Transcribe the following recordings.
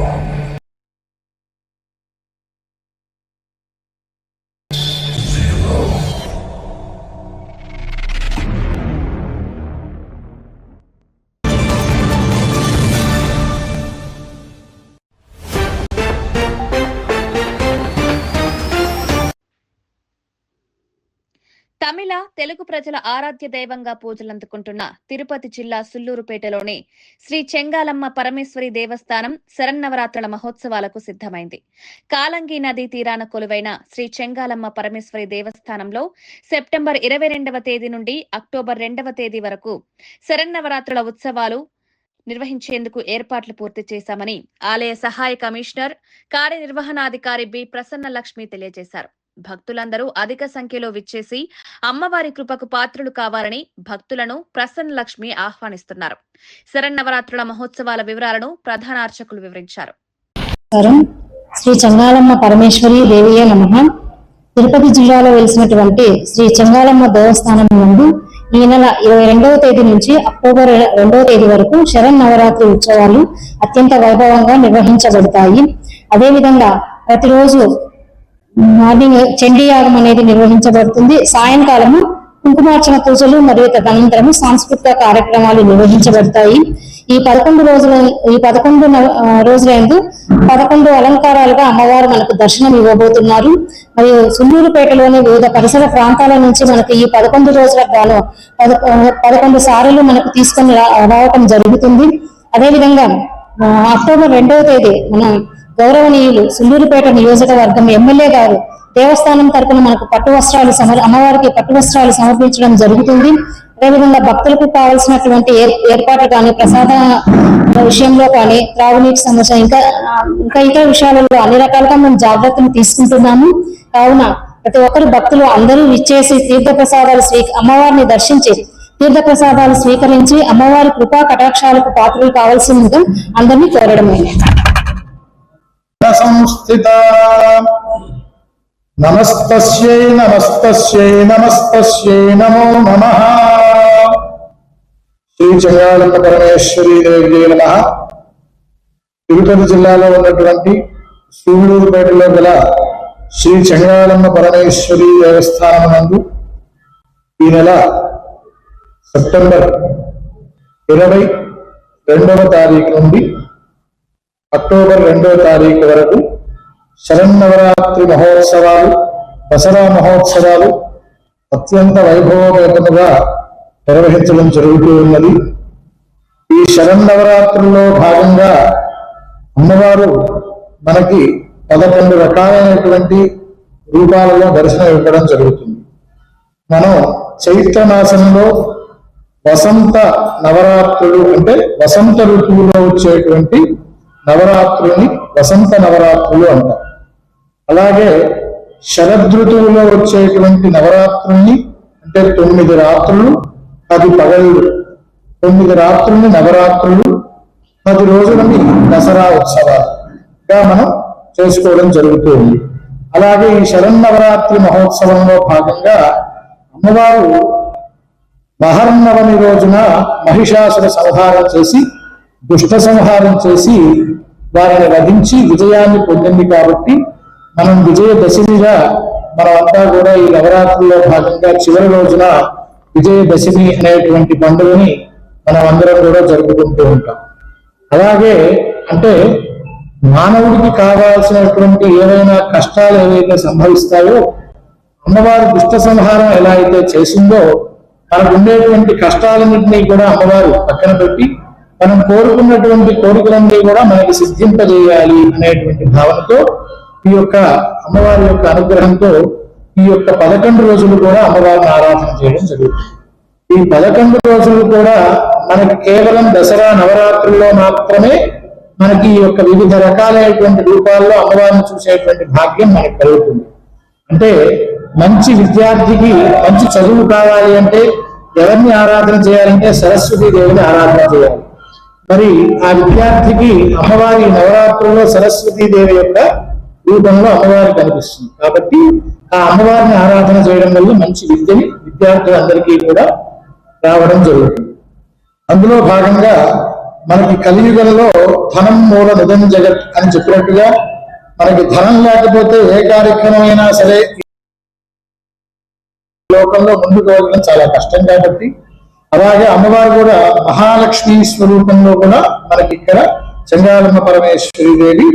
wrong. తమిళ తెలుగు ప్రజల ఆరాధ్య దైవంగా పూజలందుకుంటున్న తిరుపతి జిల్లా సుల్లూరుపేటలోని శ్రీ చెంగాలమ్మ పరమేశ్వరి దేవస్థానం శరన్నవరాత్రుల మహోత్సవాలకు సిద్ధమైంది. కాలంగి నదీ తీరాన కొలువైన శ్రీ చెంగాలమ్మ పరమేశ్వరి దేవస్థానంలో సెప్టెంబర్ ఇరవై రెండవ తేదీ నుండి అక్టోబర్ రెండవ తేదీ వరకు శరన్నవరాత్రుల ఉత్సవాలు నిర్వహించేందుకు ఏర్పాట్లు పూర్తి చేశామని ఆలయ సహాయ కమిషనర్ కార్యనిర్వహణాధికారి బి ప్రసన్న లక్ష్మి తెలియజేశారు. భక్తులందరూ అధిక సంఖ్యలో విచ్చేసి అమ్మవారి కృపకు పాత్రులు కావాలని భక్తులను ప్రసన్న లక్ష్మి ఆహ్వానిస్తున్నారు. శరన్నవరాత్రుల మహోత్సవాల వివరాలను ప్రధాన అర్చకులు వివరించారు. శ్రీ చంగాలమ్మ పరమేశ్వరి దేవియే నమ. తిరుపతి జిల్లాలో వెలిసినటువంటి శ్రీ చంగాలమ్మ దేవస్థానం నుండి ఈ నెల ఇరవై రెండవ తేదీ నుంచి అక్టోబర్ రెండవ తేదీ వరకు శరణ్ నవరాత్రి ఉత్సవాలు అత్యంత వైభవంగా నిర్వహించబడతాయి. అదేవిధంగా ప్రతిరోజు మార్నింగ్ చండీయాగం అనేది నిర్వహించబడుతుంది. సాయంకాలము కుంకుమార్చన పూజలు మరియు తదనంతరము సాంస్కృతిక కార్యక్రమాలు నిర్వహించబడతాయి. ఈ పదకొండు రోజుల ఈ పదకొండు రోజులందు పదకొండు అలంకారాలుగా అమ్మవారు మనకు దర్శనం ఇవ్వబోతున్నారు. మరియు సుల్లూరుపేటలోని వివిధ పరిసర ప్రాంతాల నుంచి మనకు ఈ పదకొండు రోజులకు గాను పదకొండు సార్లు మనకు తీసుకొని రావటం జరుగుతుంది. అదేవిధంగా అక్టోబర్ రెండవ తేదీ మనం గౌరవనీయులు సుల్లూరుపేట నియోజకవర్గం ఎమ్మెల్యే గారు దేవస్థానం తరపున మనకు పట్టు వస్త్రాలు సమర్ అమ్మవారికి పట్టు వస్త్రాలు సమర్పించడం జరుగుతుంది. అదేవిధంగా భక్తులకు కావాల్సినటువంటి ఏర్- ఏర్పాట్లు కానీ ప్రసాద విషయంలో కానీ త్రాగునీటి సమస్య ఇంకా ఇంకా ఇతర విషయాలలో అన్ని రకాలుగా మేము జాగ్రత్తలు తీసుకుంటున్నాము. కావున ప్రతి ఒక్కరు భక్తులు అందరూ ఇచ్చేసి తీర్థ ప్రసాదాలు స్వీ అమ్మవారిని దర్శించి తీర్థ ప్రసాదాలు స్వీకరించి అమ్మవారి కృపా కటాక్షాలకు పాత్రలు కావాల్సిందిగా అందరినీ కోరడమైనది సంస్థిత నమస్తస్యై నమస్తస్యై నమస్తస్యై నమో నమ. శ్రీ చంగాళమ్మ పరమేశ్వరి దేవి నమ. తిరుపతి జిల్లాలో ఉన్నటువంటి సూళ్ళూరుపేటలో గల శ్రీ చెంగాళమ్మ పరమేశ్వరి దేవస్థానం నందు ఈ నెల సెప్టెంబర్ ఇరవై రెండవ తారీఖు నుండి అక్టోబర్ రెండవ తారీఖు వరకు శరన్నవరాత్రి మహోత్సవాలు దసరా మహోత్సవాలు అత్యంత వైభవపేతముగా నిర్వహించడం జరుగుతూ ఉన్నది. ఈ శరన్నవరాత్రుల్లో భాగంగా అమ్మవారు మనకి పదకొండు రకాలైనటువంటి రూపాలలో దర్శనం ఇవ్వడం జరుగుతుంది. మనం చైత్ర మాసంలో వసంత నవరాత్రులు అంటే వసంత ఋతువులో వచ్చేటువంటి నవరాత్రుల్ని వసంత నవరాత్రులు అంటారు. అలాగే శరదృతువులో వచ్చేటువంటి నవరాత్రుల్ని అంటే తొమ్మిది రాత్రులు పది పగళ్ళు. తొమ్మిది రాత్రుల్ని నవరాత్రులు పది రోజులని దసరా ఉత్సవాలుగా మనం చేసుకోవడం జరుగుతూ ఉంది. అలాగే ఈ శరన్నవరాత్రి మహోత్సవంలో భాగంగా అమ్మవారు మహర్నవమి రోజున మహిషాసుర సంహారం చేసి దుష్ట సంహారం చేసి వారిని వధించి విజయాన్ని పొందింది కాబట్టి మనం విజయదశమిగా మనమంతా కూడా ఈ నవరాత్రుల్లో భాగంగా చివరి రోజున విజయదశమి అనేటువంటి పండుగని మనం అందరం కూడా జరుపుకుంటూ ఉంటాం. అలాగే అంటే మానవుడికి కావాల్సినటువంటి ఏవైనా కష్టాలు ఏవైతే సంభవిస్తాయో అమ్మవారు దుష్ట సంహారం ఎలా అయితే చేసిందో మనకు ఉండేటువంటి కష్టాలన్నింటినీ కూడా అమ్మవారు పక్కన పెట్టి మనం కోరుకున్నటువంటి కోరికలన్నీ కూడా మనకి సిద్ధింపజేయాలి అనేటువంటి భావనతో ఈ యొక్క అమ్మవారి యొక్క అనుగ్రహంతో ఈ యొక్క పదకొండు రోజులు కూడా అమ్మవారిని ఆరాధన చేయడం జరుగుతుంది. ఈ పదకొండు రోజులు కూడా మనకి కేవలం దసరా నవరాత్రుల్లో మాత్రమే మనకి ఈ యొక్క వివిధ రకాలైనటువంటి రూపాల్లో అమ్మవారిని చూసేటువంటి భాగ్యం మనకు కలుగుతుంది. అంటే మంచి విద్యార్థికి మంచి చదువు కావాలి అంటే ఎవరిని ఆరాధన చేయాలంటే సరస్వతి దేవిని ఆరాధన చేయాలి. మరి ఆ విద్యార్థికి అమ్మవారి నవరాత్రుల్లో సరస్వతి దేవి యొక్క రూపంలో అమ్మవారి కనిపిస్తుంది. కాబట్టి ఆ అమ్మవారిని ఆరాధన చేయడం వల్ల మంచి విద్యని విద్యార్థులందరికీ కూడా రావడం జరుగుతుంది. అందులో భాగంగా మనకి కలియుగంలో ధనం మూల నిధం జగత్ అని చెప్పినట్టుగా మనకి ధనం లేకపోతే ఏ కార్యక్రమమైనా సరే లోకంలో ముందుకు వెళ్ళడం చాలా కష్టం కాబట్టి అలాగే అమ్మవారు కూడా మహాలక్ష్మి స్వరూపంలో కూడా మనకి ఇక్కడ చంగాలమ్మ పరమేశ్వరి దేవి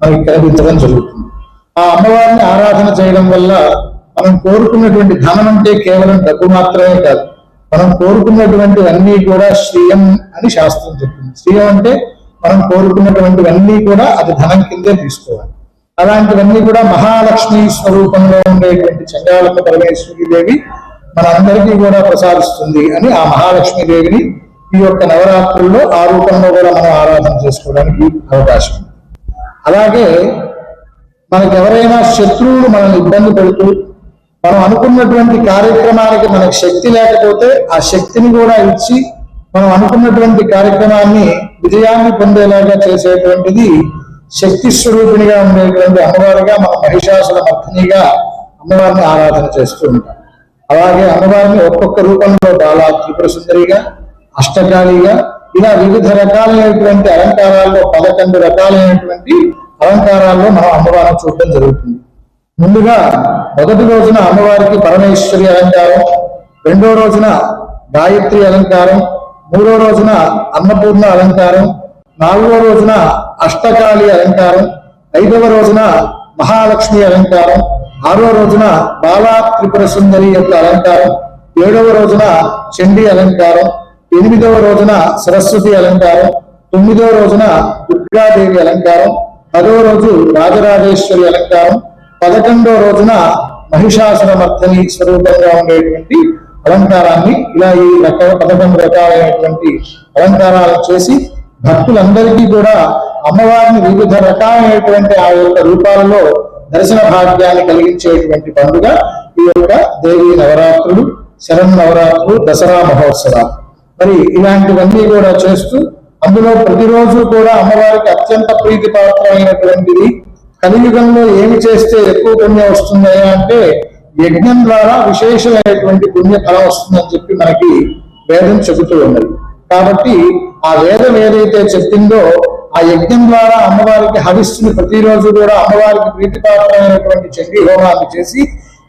మనకి కనిపించడం జరుగుతుంది. ఆ అమ్మవారిని ఆరాధన చేయడం వల్ల మనం కోరుకున్నటువంటి ధనం అంటే కేవలం డబ్బు మాత్రమే కాదు మనం కోరుకున్నటువంటివన్నీ కూడా శ్రీయం అని శాస్త్రం చెప్తుంది. శ్రీయం అంటే మనం కోరుకున్నటువంటివన్నీ కూడా అది ధనం కిందే తీసుకోవాలి. అలాంటివన్నీ కూడా మహాలక్ష్మి స్వరూపంలో ఉండేటువంటి చండాలమ్మ పరమేశ్వరి దేవి మనందరికీ కూడా ప్రసాదిస్తుంది అని ఆ మహాలక్ష్మీదేవిని ఈ యొక్క నవరాత్రుల్లో ఆ రూపంలో కూడా మనం ఆరాధన చేసుకోవడానికి అవకాశం అలాగే మనకెవరైనా శత్రువులు మనల్ని ఇబ్బంది పెడుతూ మనం అనుకున్నటువంటి కార్యక్రమానికి మనకు శక్తి లేకపోతే ఆ శక్తిని కూడా ఇచ్చి మనం అనుకున్నటువంటి కార్యక్రమాన్ని విజయాన్ని పొందేలాగా చేసేటువంటిది శక్తి స్వరూపిణిగా ఉండేటువంటి అమ్మవారిగా మన మహిషాసుల మర్దినిగా అమ్మవారిని ఆరాధన చేస్తూ ఉంటాం. అలాగే అమ్మవారిని ఒక్కొక్క రూపంలో బాలా త్రిపుర సుందరిగా అష్టకాళిగా ఇలా వివిధ రకాలైనటువంటి అలంకారాల్లో పదకొండు రకాలైనటువంటి అలంకారాల్లో మనం అమ్మవారిని చూడడం జరుగుతుంది. ముందుగా మొదటి రోజున అమ్మవారికి పరమేశ్వరి అలంకారం రెండో రోజున గాయత్రి అలంకారం మూడో రోజున అన్నపూర్ణ అలంకారం నాలుగో రోజున అష్టకాళి అలంకారం ఐదవ రోజున మహాలక్ష్మి అలంకారం ఆరో రోజున బాలా త్రిపుర సుందరి యొక్క అలంకారం ఏడవ రోజున చండీ అలంకారం ఎనిమిదవ రోజున సరస్వతి అలంకారం తొమ్మిదవ రోజున దుర్గాదేవి అలంకారం పదో రోజు రాజరాజేశ్వరి అలంకారం పదకొండవ రోజున మహిషాసుర మర్దని స్వరూపంగా ఉండేటువంటి అలంకారాన్ని ఇలా ఈ రకాల పదకొండు రకాలైనటువంటి అలంకారాలు చేసి భక్తులందరికీ కూడా అమ్మవారిని వివిధ రకాలైనటువంటి ఆ యొక్క రూపాలలో దర్శన భాగ్యాన్ని కలిగించేటువంటి పండుగ ఈ యొక్క దేవి నవరాత్రులు శరణ్ నవరాత్రులు దసరా మహోత్సవాలు. మరి ఇలాంటివన్నీ కూడా చేస్తూ అందులో ప్రతిరోజు కూడా అమ్మవారికి అత్యంత ప్రీతిపాత్రమైనటువంటిది. కలియుగంలో ఏమి చేస్తే ఎక్కువ పుణ్యం వస్తుంది అంటే యజ్ఞం ద్వారా విశేషమైనటువంటి పుణ్య ఫలం వస్తుందని చెప్పి మనకి వేదం చెబుతూ ఉన్నది. కాబట్టి ఆ వేదం ఏదైతే చెప్పిందో ఆ యజ్ఞం ద్వారా అమ్మవారికి హవిస్సుని ప్రతిరోజు కూడా అమ్మవారికి ప్రీతిపాత్రమైనటువంటి చండీ హోమాన్ని చేసి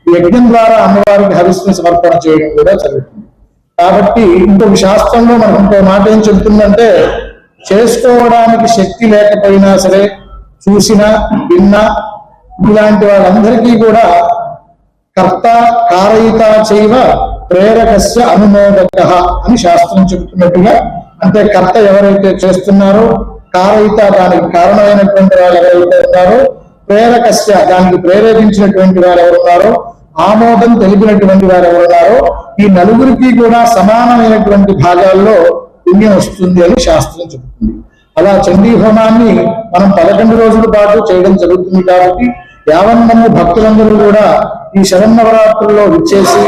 యజ్ఞం ద్వారా అమ్మవారికి హవిస్సుని సమర్పణ చేయడం కూడా జరుగుతుంది. కాబట్టి ఇంకొక శాస్త్రంలో మనం ఇంకో మాట ఏం చెబుతుందంటే చేసుకోవడానికి శక్తి లేకపోయినా సరే చూసినా విన్నా ఇలాంటి వాళ్ళందరికీ కూడా కర్త కారయిత చైవ ప్రేరకస్య అనుమోదక అని శాస్త్రం చెబుతున్నట్టుగా అంటే కర్త ఎవరైతే చేస్తున్నారో కారయిత దానికి కారణమైనటువంటి వాళ్ళు ఎవరైతే ఉన్నారో ప్రేరకస్య దానికి ప్రేరేపించినటువంటి వారు ఎవరున్నారో ఆమోదం తెలిపినటువంటి వారు ఎవరున్నారో ఈ నలుగురికి కూడా సమానమైనటువంటి భాగాల్లో పుణ్యం వస్తుంది అని శాస్త్రం చెబుతుంది. అలా చండీ హోమాన్ని మనం పదకొండు రోజుల పాటు చేయడం జరుగుతుంది కాబట్టి యావన్ భక్తులందరూ కూడా ఈ శరన్నవరాత్రుల్లో విచ్చేసి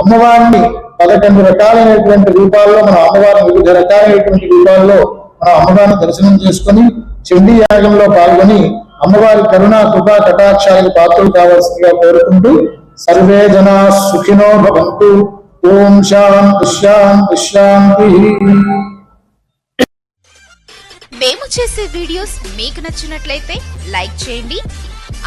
అమ్మవారిని పదకొండు రకాలైనటువంటి రూపాల్లో మన అమ్మవారిని వివిధ రకాలైనటువంటి రూపాల్లో ఆ అమ్మవారిని దర్శనం చేసుకుని చండీ యాగంలో పాల్గొని అమ్మవారి కరుణ కృప కటాక్షాలకు పాత్రలు కావాల్సిందిగా కోరుకుంటూ సర్వే జనా సుఖినో భవంతు. ఓం శాంతి శాంతి శాంతి. మేము చేసే వీడియోస్ మీకు నచ్చినట్లయితే లైక్ చేయండి.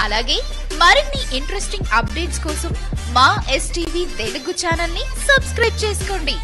అలాగే మరిన్ని ఇంట్రెస్టింగ్ అప్డేట్స్ కోసం మా ఎస్టీవీ తెలుగు ఛానల్ని సబ్స్క్రైబ్ చేసుకోండి.